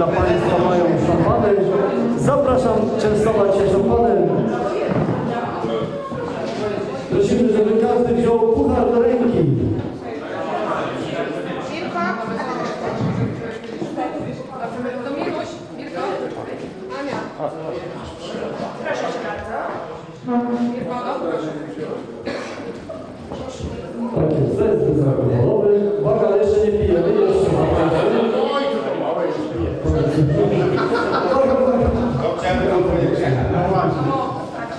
dla Państwa mają szampany. Zapraszam częstować się szampanem. Prosimy, żeby każdy wziął puchar do ręki. Proszę cię bardzo. Tak jest, to jest znak alkoholowy. Uwaga, ale jeszcze nie pijemy, jeszcze mamy.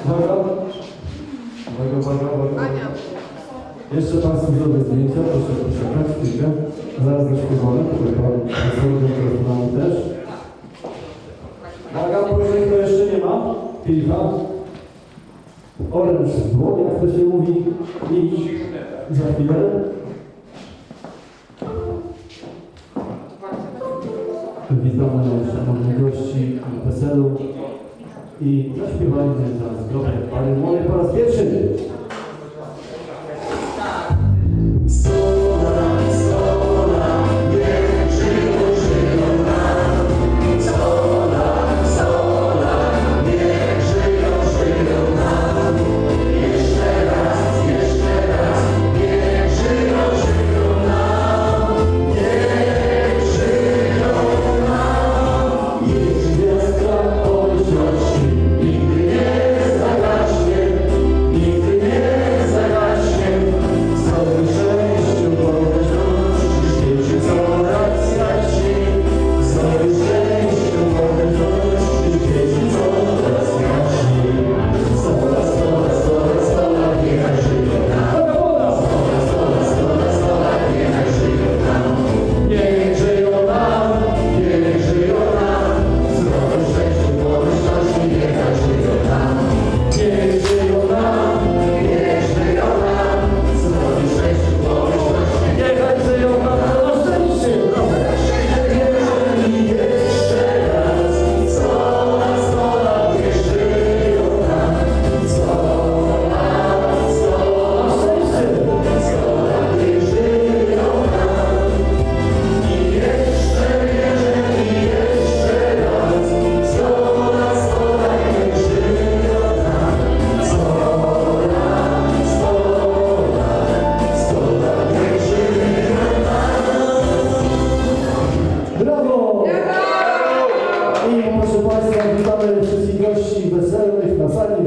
Uwaga. Uwaga, uwaga, uwaga. Ania. Jeszcze Państwu zrobię zdjęcia, proszę poczekać chwilkę. Zaraz zaśpiewamy, tutaj Pan zasłonię mikrofonami też. Uwaga, proszę, kto jeszcze nie ma? Kilka. Oręż w dłoń, jak to się mówi. I za chwilę. Witamy szanownych gości weselu i zaśpiewajmy za zdrowie Pary Młodej po raz pierwszy.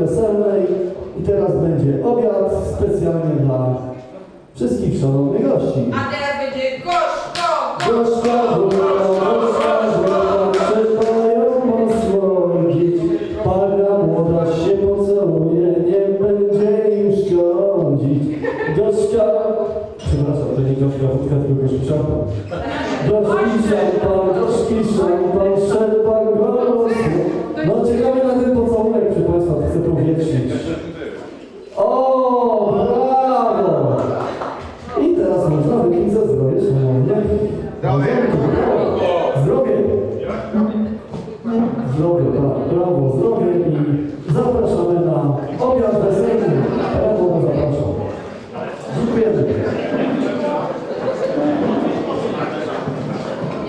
Weselnej. I teraz będzie obiad specjalnie dla wszystkich szanownych gości. A teraz będzie gorzko, Gorzka, góra, gorzka, góra, trzeba ją posłodzić. Para młoda się pocałuje, nie będzie im szkodzić. Gorzka, przepraszam, to nie gorzka wódka, tylko gorzki szampan. Gorzki szampan, gorzki szampan. poder.